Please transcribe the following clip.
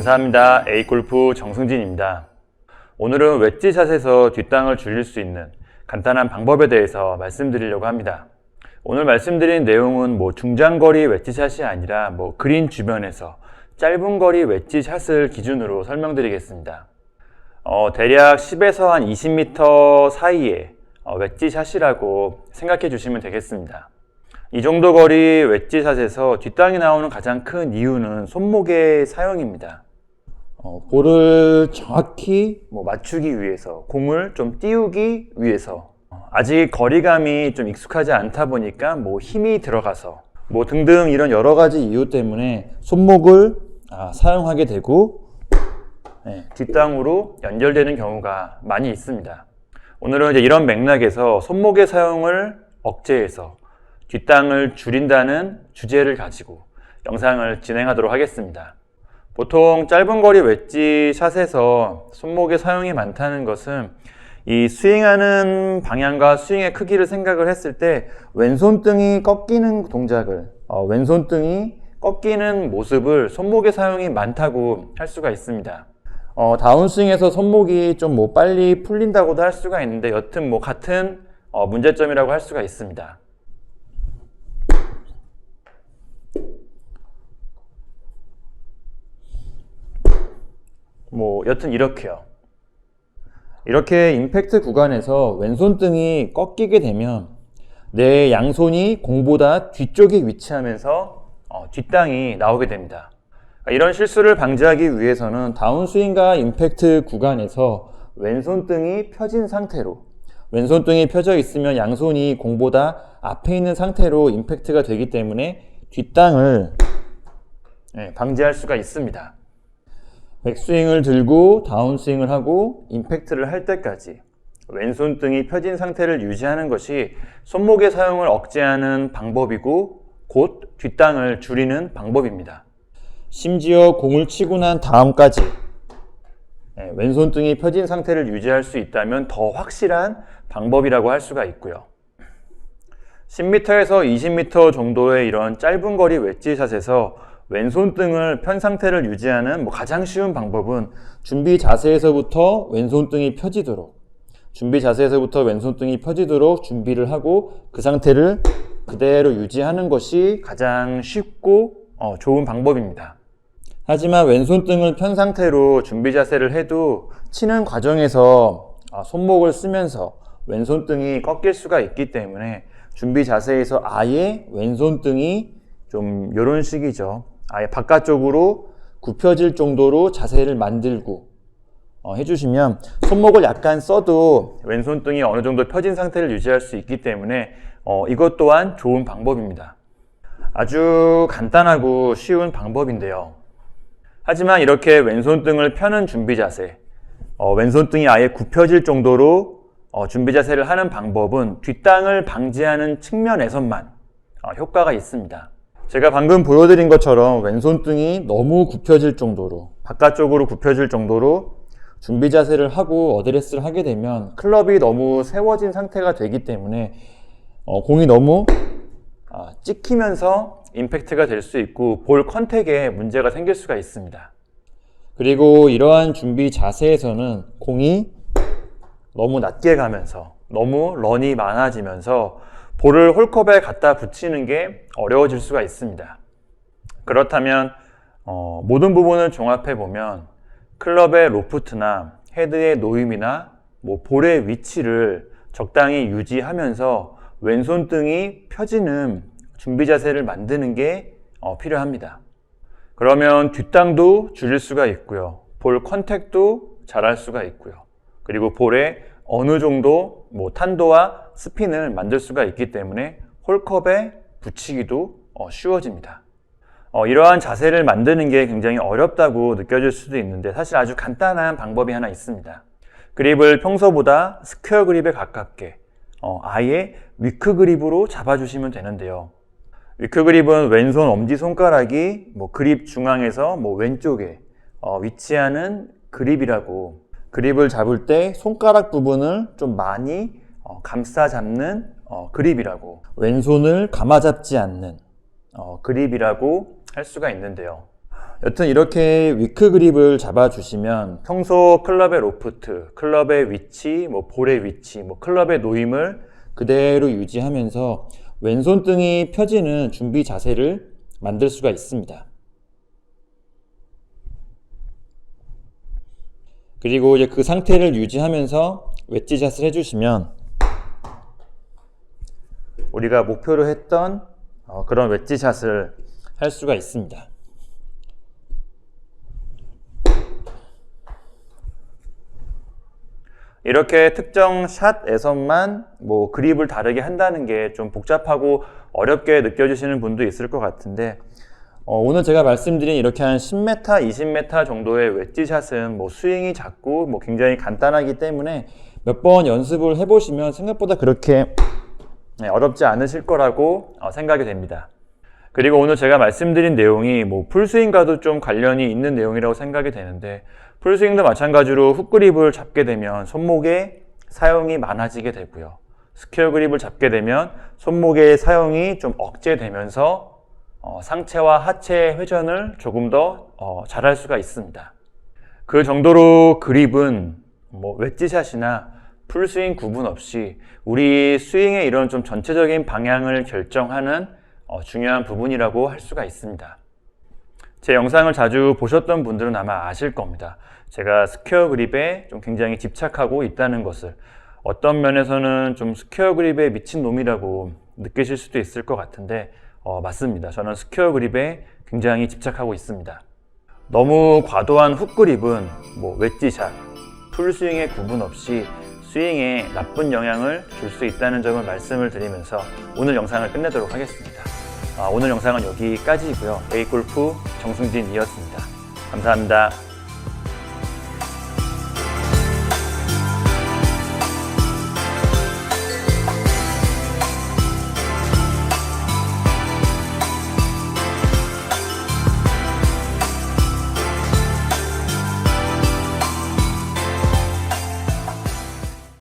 감사합니다. A골프 정승진입니다. 오늘은 웨지샷에서 뒷땅을 줄일 수 있는 간단한 방법에 대해서 말씀드리려고 합니다. 오늘 말씀드린 내용은 뭐 중장거리 웨지샷이 아니라 뭐 그린 주변에서 짧은 거리 웨지샷을 기준으로 설명드리겠습니다. 어, 대략 10에서 한 20m 사이에 어, 웨지샷이라고 생각해 주시면 되겠습니다. 이 정도 거리 웨지샷에서 뒷땅이 나오는 가장 큰 이유는 손목의 사용입니다. 어, 볼을 정확히 뭐 맞추기 위해서, 공을 좀 띄우기 위해서, 어, 아직 거리감이 좀 익숙하지 않다 보니까 뭐 힘이 들어가서, 뭐 등등 이런 여러 가지 이유 때문에 손목을 아, 사용하게 되고, 네, 뒷땅으로 연결되는 경우가 많이 있습니다. 오늘은 이제 이런 맥락에서 손목의 사용을 억제해서 뒷땅을 줄인다는 주제를 가지고 영상을 진행하도록 하겠습니다. 보통 짧은 거리 웨지 샷에서 손목의 사용이 많다는 것은 이 스윙하는 방향과 스윙의 크기를 생각을 했을 때 왼손등이 꺾이는 동작을 어, 왼손등이 꺾이는 모습을 손목의 사용이 많다고 할 수가 있습니다. 어, 다운스윙에서 손목이 좀 뭐 빨리 풀린다고도 할 수가 있는데 여튼 뭐 같은 어, 문제점이라고 할 수가 있습니다. 뭐 여튼 이렇게요. 이렇게 임팩트 구간에서 왼손등이 꺾이게 되면 내 양손이 공보다 뒤쪽에 위치하면서 어, 뒷땅이 나오게 됩니다. 이런 실수를 방지하기 위해서는 다운스윙과 임팩트 구간에서 왼손등이 펴진 상태로 왼손등이 펴져 있으면 양손이 공보다 앞에 있는 상태로 임팩트가 되기 때문에 뒷땅을 예, 방지할 수가 있습니다. 백스윙을 들고 다운스윙을 하고 임팩트를 할 때까지 왼손 등이 펴진 상태를 유지하는 것이 손목의 사용을 억제하는 방법이고 곧 뒷땅을 줄이는 방법입니다. 심지어 공을 치고 난 다음까지 예, 왼손 등이 펴진 상태를 유지할 수 있다면 더 확실한 방법이라고 할 수가 있고요. 10m에서 20m 정도의 이런 짧은 거리 웨지샷에서 왼손 등을 편 상태를 유지하는 뭐 가장 쉬운 방법은 준비 자세에서부터 왼손 등이 펴지도록 준비 자세에서부터 왼손 등이 펴지도록 준비를 하고 그 상태를 그대로 유지하는 것이 가장 쉽고 어, 좋은 방법입니다. 하지만 왼손 등을 편 상태로 준비 자세를 해도 치는 과정에서 아, 손목을 쓰면서 왼손 등이 꺾일 수가 있기 때문에 준비 자세에서 아예 왼손 등이 좀 이런 식이죠. 아예 바깥쪽으로 굽혀질 정도로 자세를 만들고 어, 해주시면 손목을 약간 써도 왼손등이 어느 정도 펴진 상태를 유지할 수 있기 때문에 어, 이것 또한 좋은 방법입니다. 아주 간단하고 쉬운 방법인데요. 하지만 이렇게 왼손등을 펴는 준비 자세, 어, 왼손등이 아예 굽혀질 정도로 어, 준비 자세를 하는 방법은 뒷땅을 방지하는 측면에서만 어, 효과가 있습니다. 제가 방금 보여드린 것처럼 왼손등이 너무 굽혀질 정도로 바깥쪽으로 굽혀질 정도로 준비 자세를 하고 어드레스를 하게 되면 클럽이 너무 세워진 상태가 되기 때문에 어, 공이 너무 아, 찍히면서 임팩트가 될 수 있고 볼 컨택에 문제가 생길 수가 있습니다. 그리고 이러한 준비 자세에서는 공이 너무 낮게 가면서 너무 런이 많아지면서 볼을 홀컵에 갖다 붙이는 게 어려워질 수가 있습니다. 그렇다면 어, 모든 부분을 종합해 보면 클럽의 로프트나 헤드의 놓임이나 뭐 볼의 위치를 적당히 유지하면서 왼손 등이 펴지는 준비 자세를 만드는 게 어, 필요합니다. 그러면 뒷땅도 줄일 수가 있고요. 볼 컨택도 잘할 수가 있고요. 그리고 볼에 어느 정도 뭐 탄도와 스핀을 만들 수가 있기 때문에 홀컵에 붙이기도 어, 쉬워집니다. 어, 이러한 자세를 만드는 게 굉장히 어렵다고 느껴질 수도 있는데 사실 아주 간단한 방법이 하나 있습니다. 그립을 평소보다 스퀘어 그립에 가깝게 어, 아예 위크 그립으로 잡아주시면 되는데요. 위크 그립은 왼손 엄지 손가락이 뭐 그립 중앙에서 뭐 왼쪽에 어, 위치하는 그립이라고 그립을 잡을 때 손가락 부분을 좀 많이 어, 감싸 잡는 어, 그립이라고 왼손을 감아 잡지 않는 어, 그립이라고 할 수가 있는데요. 여튼 이렇게 위크 그립을 잡아주시면 평소 클럽의 로프트, 클럽의 위치, 뭐 볼의 위치, 뭐 클럽의 놓임을 그대로 유지하면서 왼손등이 펴지는 준비 자세를 만들 수가 있습니다. 그리고 이제 그 상태를 유지하면서 웨지샷을 해주시면 우리가 목표로 했던 어, 그런 웨지샷을 할 수가 있습니다. 이렇게 특정 샷에서만 뭐 그립을 다르게 한다는 게 좀 복잡하고 어렵게 느껴지시는 분도 있을 것 같은데 어, 오늘 제가 말씀드린 이렇게 한 10m, 20m 정도의 웨지샷은 뭐 스윙이 작고 뭐 굉장히 간단하기 때문에 몇 번 연습을 해보시면 생각보다 그렇게 네, 어렵지 않으실 거라고 어, 생각이 됩니다. 그리고 오늘 제가 말씀드린 내용이 뭐 풀스윙과도 좀 관련이 있는 내용이라고 생각이 되는데 풀스윙도 마찬가지로 훅 그립을 잡게 되면 손목의 사용이 많아지게 되고요. 스퀘어 그립을 잡게 되면 손목의 사용이 좀 억제되면서 어, 상체와 하체 회전을 조금 더 어, 잘할 수가 있습니다. 그 정도로 그립은 뭐 웨지샷이나 풀스윙 구분 없이 우리 스윙의 이런 좀 전체적인 방향을 결정하는 어, 중요한 부분이라고 할 수가 있습니다. 제 영상을 자주 보셨던 분들은 아마 아실 겁니다. 제가 스퀘어 그립에 좀 굉장히 집착하고 있다는 것을 어떤 면에서는 좀 스퀘어 그립에 미친 놈이라고 느끼실 수도 있을 것 같은데 어, 맞습니다. 저는 스퀘어 그립에 굉장히 집착하고 있습니다. 너무 과도한 훅 그립은 뭐 웨지샷, 풀스윙의 구분 없이 스윙에 나쁜 영향을 줄 수 있다는 점을 말씀을 드리면서 오늘 영상을 끝내도록 하겠습니다. 아, 오늘 영상은 여기까지이고요. A골프 정승진이었습니다. 감사합니다.